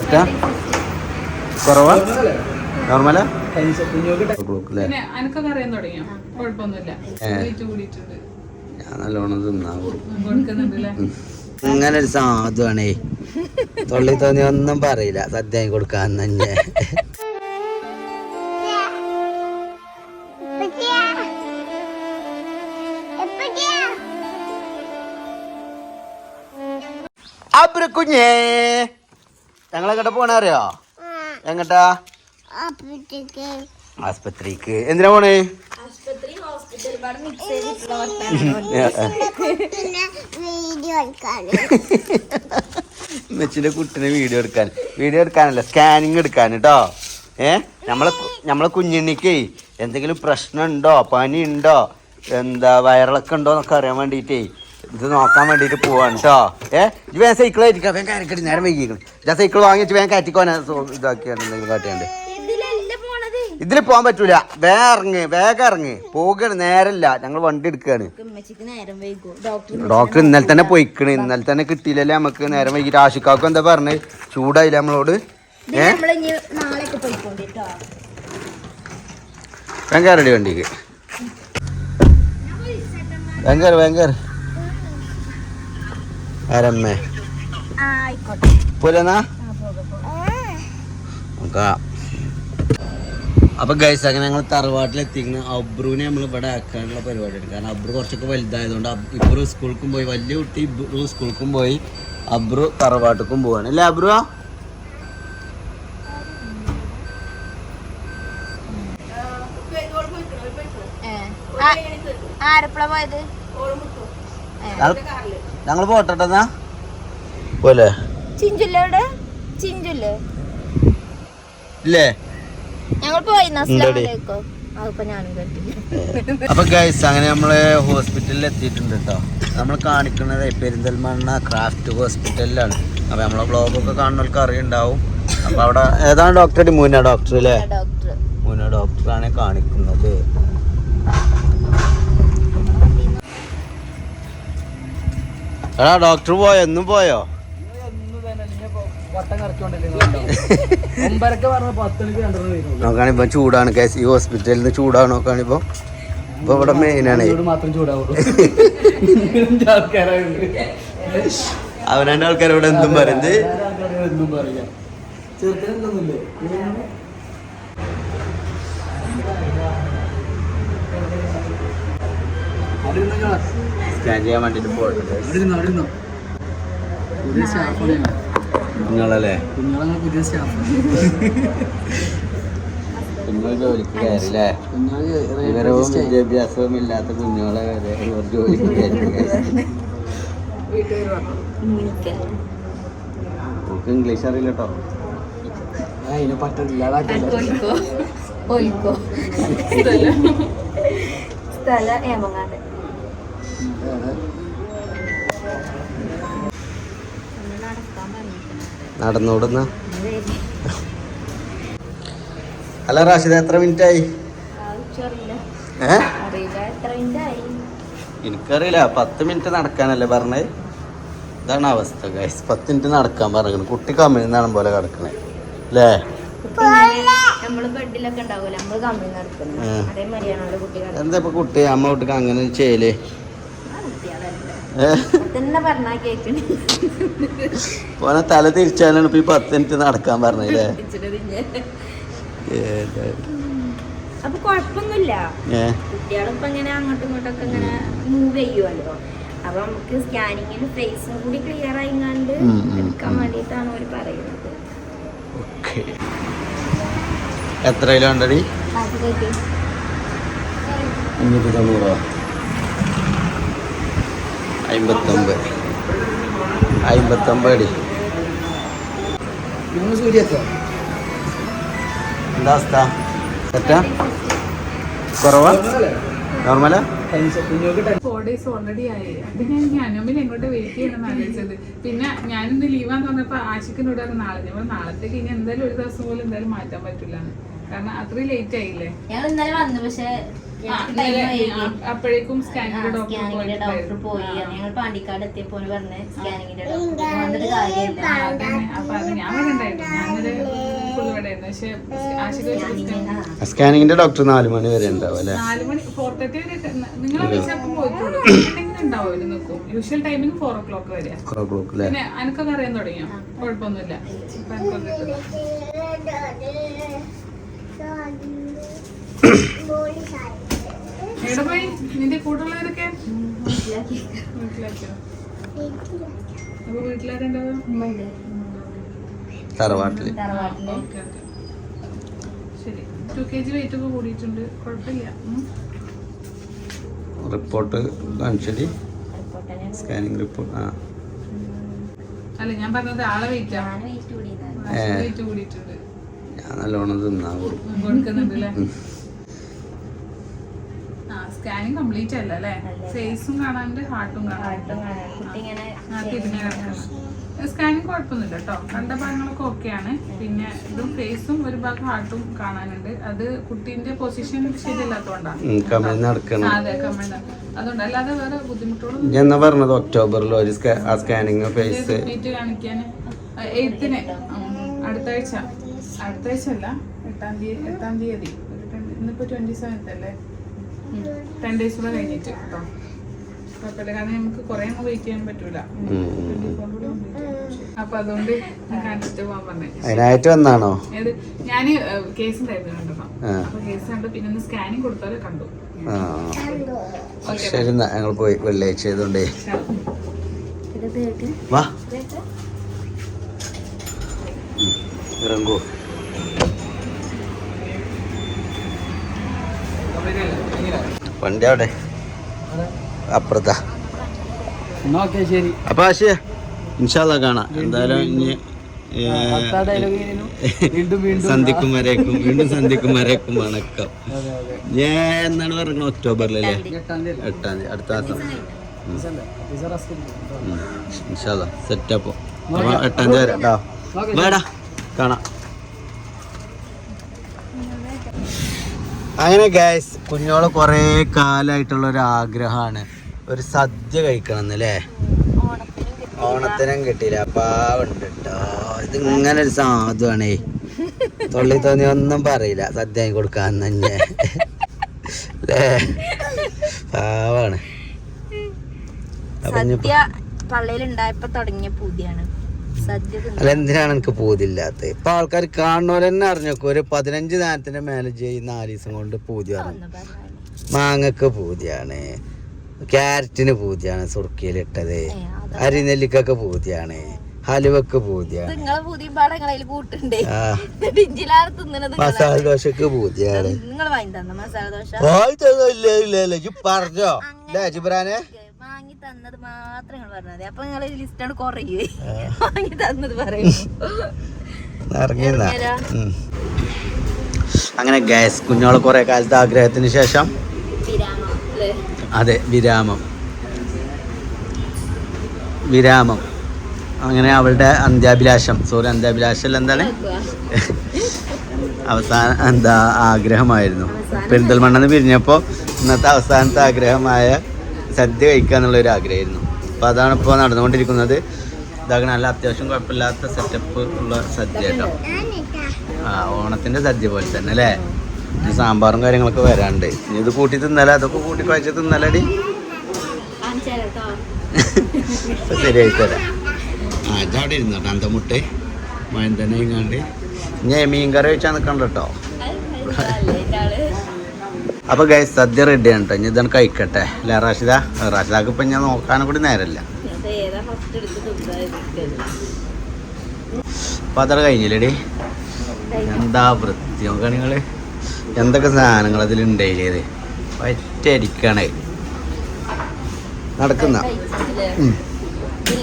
Scan കുറവാ നോർമലാ ഞാൻ അങ്ങനെ ഒരു സാധുവാണേ. തൊള്ളി തോന്നി ഒന്നും പറയില്ല. സദ്യ കൊടുക്കാൻ തന്നെ. അബ്രു കുഞ്ഞേ. ഞങ്ങളെങ്ങോട്ട് പോണേ അറിയോ? എങ്ങട്ടാ? ആസ്പത്രിക്ക്. എന്തിനാ പോണേ? പിന്നെ വീഡിയോ എടുക്കാണ് മെച്ചിന്റെ കുട്ടിനെ വീഡിയോ എടുക്കാൻ. വീഡിയോ എടുക്കാനല്ല സ്കാനിങ് എടുക്കാൻ കേട്ടോ ഏ? നമ്മളെ നമ്മളെ കുഞ്ഞുണ്ണിക്ക് എന്തെങ്കിലും പ്രശ്നം ഉണ്ടോ പനി ഉണ്ടോ എന്താ വയറിളക്കം ഉണ്ടോ എന്നൊക്കെ അറിയാൻ വേണ്ടിയിട്ടേ. ഇത് നോക്കാൻ വേണ്ടിയിട്ട് പോവാണ് കേട്ടോ ഏ? ഇത് വേഗം സൈക്കിൾ ആയിരിക്കാം വേഗം കയറിക്കടി നേരം വൈകിക്കണം. ഞാൻ സൈക്കിൾ വാങ്ങിച്ച് വേഗം കയറ്റിക്കോനെ ഇതാക്കിയാണ് എന്തെങ്കിലും കാട്ടിയാണ്ട്. ഇതിൽ പോകാൻ പറ്റൂല. വേഗം ഇറങ്ങ് വേഗം ഇറങ്ങ്. പോകണം നേരല്ല. ഞങ്ങൾ വണ്ടി എടുക്കുകയാണ് ഡോക്ടർ ഇന്നലെ തന്നെ പോയിക്കണ്. ഇന്നലെ തന്നെ കിട്ടിയില്ലല്ലേ നമുക്ക് നേരം വൈകിട്ട് ആശുക്കാക്കും എന്താ പറഞ്ഞ്? ചൂടായില്ല നമ്മളോട്? ഏ? നാളെയൊക്കെ വണ്ടിക്ക് വേഗം വണ്ടിക്ക്. വേഗം ഭയങ്കര ആരമ്മേ? പോലെന്നാ നോക്കാം അപ്പൊ ഗൈസ് അങ്ങനെ ഞങ്ങൾ തറവാട്ടിൽ എത്തിക്കുന്ന അബ്രുവിനെ നമ്മൾ ഇവിടെ ആക്കാനുള്ള പരിപാടിയാണ്. കാരണം അബ്രു കുറച്ചൊക്കെ വലുതായതുകൊണ്ട് ഇബ്രു സ്കൂൾക്കും പോയി. വലിയ കുട്ടി ഇബ്രു സ്കൂൾക്കും പോയി. അബ്രു തറവാട്ടിക്കും പോവാണ്. അല്ലേ അബ്രു? ആരപ്പള പോയത്? ഞങ്ങൾ പോട്ടെന്നാ പോലെ. ചിഞ്ചുല്ലേ ചിഞ്ചുല്ലേ. ഇല്ലേ? ഞങ്ങൾ പോയി അപ്പൊ ഗൈസ് അങ്ങനെ നമ്മൾ ഹോസ്പിറ്റലിൽ എത്തിയിട്ടുണ്ട് കേട്ടോ നമ്മൾ കാണിക്കുന്നത് പെരിന്തൽമണ്ണ ക്രാഫ്റ്റ് ഹോസ്പിറ്റലിലാണ് അപ്പൊ നമ്മളെ ബ്ലോഗൊക്കെ കാണുന്നവർക്ക് അറിയുണ്ടാവും. അപ്പൊ അവിടെ ഏതാണ് ഡോക്ടർ മൂന ഡോക്ടർ അല്ലേ ഡോക്ടർ മൂന ഡോക്ടറാണ് കാണിക്കുന്നത്. എടാ ഡോക്ടർ പോയോ? എന്നും പോയോ? നോക്കാണിപ്പോ ചൂടാണ് കേസ് ഈ ഹോസ്പിറ്റലിൽ നിന്ന് ചൂടാണ് നോക്കാണിപ്പോ. ഇപ്പൊ ഇവിടെ മെയിനാണ് അവനാന്റെ ആൾക്കാർ ഇവിടെ എന്തും പറയുന്നത് സ്കാൻ ചെയ്യാൻ വേണ്ടിട്ട് പോയിട്ടുണ്ട് നിങ്ങളല്ലേ കുഞ്ഞുങ്ങൾ ജോലിക്ക് കയറില്ലേ? വിവരവും വിദ്യാഭ്യാസവും ഇല്ലാത്ത കുഞ്ഞുങ്ങളെ വരെ ഇവർ ജോലിക്ക് കയറി. നമുക്ക് ഇംഗ്ലീഷ് അറിയില്ല കേട്ടോ. ഒലിക്കോ സ്ഥലം. നടന്നോടുന്ന. അല്ല റാഷിദ എത്ര മിനിറ്റ് ആയി എനിക്കറിയില്ല പത്ത് മിനിറ്റ് നടക്കാനല്ലേ പറഞ്ഞേ? ഇതാണ് അവസ്ഥ ഗൈസ് പത്ത് മിനിറ്റ് നടക്കാൻ പറഞ്ഞു കുട്ടി കമ്മിന്നാണ് പോലെ കിടക്കണേ. അല്ലേ? എന്താ ഇപ്പൊ കുട്ടി? അമ്മ കുട്ടിക്ക് അങ്ങനെ ചെയ്യൽ? പറഞ്ഞാ പോനെ തല തിരിച്ചാലാണ് ഇപ്പൊ ഈ പത്ത് മിനിറ്റ് നടക്കാൻ പറഞ്ഞല്ലേ അപ്പൊ കൊഴപ്പൊന്നുമില്ല. ഏ? കുട്ടികളിപ്പോ ഇങ്ങനെ അങ്ങോട്ടും ഇങ്ങോട്ടൊക്കെ ഇങ്ങനെ മൂവ് ചെയ്യുമല്ലോ അപ്പൊ നമുക്ക് ഫേസും കൂടി ക്ലിയർ എടുക്കാൻ. വേണ്ടിയിട്ടാണ് പറയുന്നത്. എത്ര കിലോ ഉണ്ടടി. അഞ്ഞൂറ്റി തൊണ്ണൂറോ? അമ്പത്തൊമ്പത്. അമ്പത്തൊമ്പത് അടി. എന്താ അവസ്ഥ? സെറ്റാ കുറവാ? നോർമലാ ഫോർ ഡേയ്സ് ഓൾറെഡി ആയി. അത് ഞാൻ ഞാനമ്മിൽ എങ്ങോട്ട് വെയിറ്റ് ചെയ്യണമെന്ന് ആലോചിച്ചത്. പിന്നെ ഞാനിന്ന് ലീവാന്ന് പറഞ്ഞപ്പോ ആശിക്കിനോട് നാളെ നമ്മൾ നാളത്തേക്ക് ഇനി എന്തായാലും ഒരു ദിവസം പോലും എന്തായാലും മാറ്റാൻ പറ്റില്ല കാരണം അത്രയും ലേറ്റ് ആയില്ലേ? ഞാൻ ഇന്നലെ വന്നു പക്ഷെ. അപ്പോഴേക്കും സ്കാനിങ്ങിന്റെ ഡോക്ടർ പോയി ഞങ്ങൾ പാണ്ടിക്കാട് എത്തിയപ്പോ പറഞ്ഞ സ്കാനിങ്ങിന്റെ ഡോക്ടർ വന്നിട്ട് കാര്യമില്ല സ്കാനിങ്ങിന്റെ ഡോക്ടർ നാല് മണി വരെ ഉണ്ടാവും അല്ലേ usual timing four o'clock വരെ ഫോർ ക്ലോക്ക് അല്ലേ പിന്നെ അറിയാൻ തുടങ്ങിയോ കുഴപ്പമൊന്നുമില്ല. എവിടെ പോയി നിന്റെ കൂട്ടുള്ളവരൊക്കെ? വീട്ടിലാക്കിയോ അപ്പൊ വീട്ടിലാരുണ്ടാവും ഉമ്മയുണ്ട്. തറവാട്ടിൽ. ശരി. ടു കെ ജി വെയിറ്റ് ഒക്കെ കൂടിയിട്ടുണ്ട്. കുഴപ്പമില്ല. റിപ്പോർട്ട് കാണിച്ചടി സ്കാനിങ് റിപ്പോർട്ട് ആ. അല്ല ഞാൻ പറഞ്ഞത് ആളെ വെയിറ്റാ ഞാൻ വെയിറ്റ് കൂടിയിട്ടുണ്ട്. ഞാൻ നല്ലോണം തിന്നാ കൊടുക്കും. കൊടുക്കുന്നുണ്ട് സ്കാനിങ് കംപ്ലീറ്റ് അല്ല അല്ലേ? ഫേസും കാണാണ്ട് ഹാർട്ടും കാണാൻ സ്കാനിങ് കുഴപ്പമൊന്നുമില്ല കേട്ടോ. കണ്ട ഭാഗങ്ങളൊക്കെ ഓക്കെയാണ് പിന്നെ ഇതും ഫേസും ഒരു ഭാഗം ഹാർട്ടും കാണാനുണ്ട്. അത് കുട്ടീന്റെ പൊസിഷൻ നടക്കണം. അതെ അതുകൊണ്ട് അല്ലാതെ വേറെ ബുദ്ധിമുട്ടുകളൊന്നും ഞാൻ പറഞ്ഞത് ഒക്ടോബറിൽ ഒരു സ്കാ- സ്കാനിങ് ഫേസ് കാണിക്കാൻ. എയ്ത്തിന് അടുത്ത ആഴ്ച. അടുത്ത ആഴ്ച അല്ല എട്ടാം തീയതി എട്ടാം തീയതി. ഇന്നിപ്പോ ട്വന്റി സെവൻത്ത് അല്ലേ? ടെൻ ഡേയ്സ് കൂടെ കഴിഞ്ഞിട്ട് കേട്ടോ കുഴപ്പമില്ല. കാരണം നമുക്ക് കുറെ അങ്ങ് വെയിറ്റ് ചെയ്യാൻ പറ്റൂല. അപ്പൊ അതുകൊണ്ട് കാണിച്ചിട്ട് പോകാൻ പറഞ്ഞേ. വന്നാണോ? ഞാൻ കേസ് ഉണ്ടായിരുന്നു. അപ്പൊ കേസ് കണ്ടു. പിന്നെ ഒന്ന് സ്കാനിങ് കൊടുത്താലും കണ്ടു. ശരി ഞങ്ങൾ പോയി വെള്ളിയാഴ്ച ചെയ്തോണ്ടേ വാ. ഇറങ്ങൂ. വണ്ടി അവിടെ. അപ്പുറത്താ ശരി. അപ്പൊ ആശയ ഇൻഷാല്ല കാണാം. എന്തായാലും ഇനി സന്ധിക്കും വരേക്കും വീണ്ടും സന്ധിക്കും വരേക്കും വണക്കം. ഞാൻ എന്നാണ് പറഞ്ഞത്? ഒക്ടോബറിലല്ലേ? എട്ടാം തീയതി. അടുത്ത മാസം. ഇൻഷാല്ല സെറ്റപ്പോ എട്ടാം തീയതി വരാം. കേട്ടോ വേടാ കാണാം. അങ്ങനെ ഗൈസ് കുഞ്ഞോൾ കുറേ കാലമായിട്ടുള്ള ഒരു ആഗ്രഹമാണ് ഒരു സദ്യ കഴിക്കണം എന്നല്ലേ ഓണത്തിനും കിട്ടിയില്ല. പാവുണ്ട് കേട്ടോ ഇത് ഇങ്ങനെ ഒരു സാധുവാണേ. തൊള്ളി തോന്നി ഒന്നും പറയില്ല. സദ്യ കൊടുക്കാൻ തന്നെ. അല്ലേ പാവാണ്. സദ്യ പള്ളയിലുണ്ടായപ്പോ തുടങ്ങിയ പൂതിയാണ്. അല്ല എന്തിനാണ് എനിക്ക് പൂതില്ലാത്തത് ഇപ്പൊ ആൾക്കാർ കാണുന്നവരെ തന്നെ അറിഞ്ഞോക്കും. ഒരു പതിനഞ്ച് നേരത്തിന്റെ മാനേജ് ചെയ്യുന്ന നാല് ദിവസം കൊണ്ട് പൂതി പറഞ്ഞു ഒന്ന് പറഞ്ഞാൽ. മാങ്ങക്ക് പൂതിയാണ്. ക്യാരറ്റിന് പൂതിയാണ് സുർക്കിയിലിട്ടത്. അരിനെല്ലിക്കൊക്കെ പൂതിയാണ്. ഹലുവക്ക് പൂതിയാണ്. മസാല ദോശക്ക് പൂതിയാണ്. പറഞ്ഞോ. അല്ലേ ജിബ്രാനെ വാങ്ങി തന്നത് മാത്രം നിങ്ങൾ പറഞ്ഞാൽ മതി. അപ്പൊ നിങ്ങൾ ലിസ്റ്റാണ് കുറയേ. വാങ്ങി തന്നത് പറയും. അങ്ങനെ ഗ്യാസ് കുഞ്ഞോളെ കുറെ കാലത്തെ ആഗ്രഹത്തിന് ശേഷം അതെ വിരാമം. വിരാമം. അങ്ങനെ അവളുടെ അന്ത്യാഭിലാഷം. സോറി അന്ത്യാഭിലാഷം എന്താണ്? അവസാന എന്താ ആഗ്രഹമായിരുന്നു. പെരിന്തൽമണ്ണെന്ന് പിരിഞ്ഞപ്പോൾ ഇന്നത്തെ അവസാനത്തെ ആഗ്രഹമായ സദ്യ കഴിക്കുക എന്നുള്ളൊരു ആഗ്രഹമായിരുന്നു. അപ്പോൾ അതാണ് ഇപ്പോൾ നടന്നുകൊണ്ടിരിക്കുന്നത്. ഇതാകെ നല്ല അത്യാവശ്യം കുഴപ്പമില്ലാത്ത സെറ്റപ്പ് ഉള്ള സദ്യ കേട്ടോ. ആ ഓണത്തിന്റെ സദ്യ പോലെ തന്നെ അല്ലേ? ഇനി സാമ്പാറും കാര്യങ്ങളൊക്കെ വരാണ്ട് ഇനി ഇത് കൂട്ടി തിന്നല? അതൊക്കെ കൂട്ടി കഴിച്ച് തിന്നലടി. ഇപ്പൊ ശരിയായി ആ ഇതവിടെ ഇങ്ങാണ്ട് ഞാൻ മീൻ കറി വെച്ചാൽ കേട്ടോ. അപ്പൊ ഗൈസ് സദ്യ റെഡിയാണ് കേട്ടോ ഇനി ഇതാണ് കഴിക്കട്ടെ. അല്ലേ റാഷിദ? റാഷിദാക്ക് ഇപ്പൊ ഞാൻ നോക്കാനും കൂടി നേരമില്ല. തിന്നത് അപ്പൊ അതവിടെ കഴിഞ്ഞില്ലേടി? എന്താ വൃത്തി? നോക്കുക നിങ്ങൾ. എന്തൊക്കെ സാധനങ്ങൾ അതിൽ ഉണ്ടായില്ലേത്? ഒറ്റ അടിക്കണേ നടക്കുന്ന.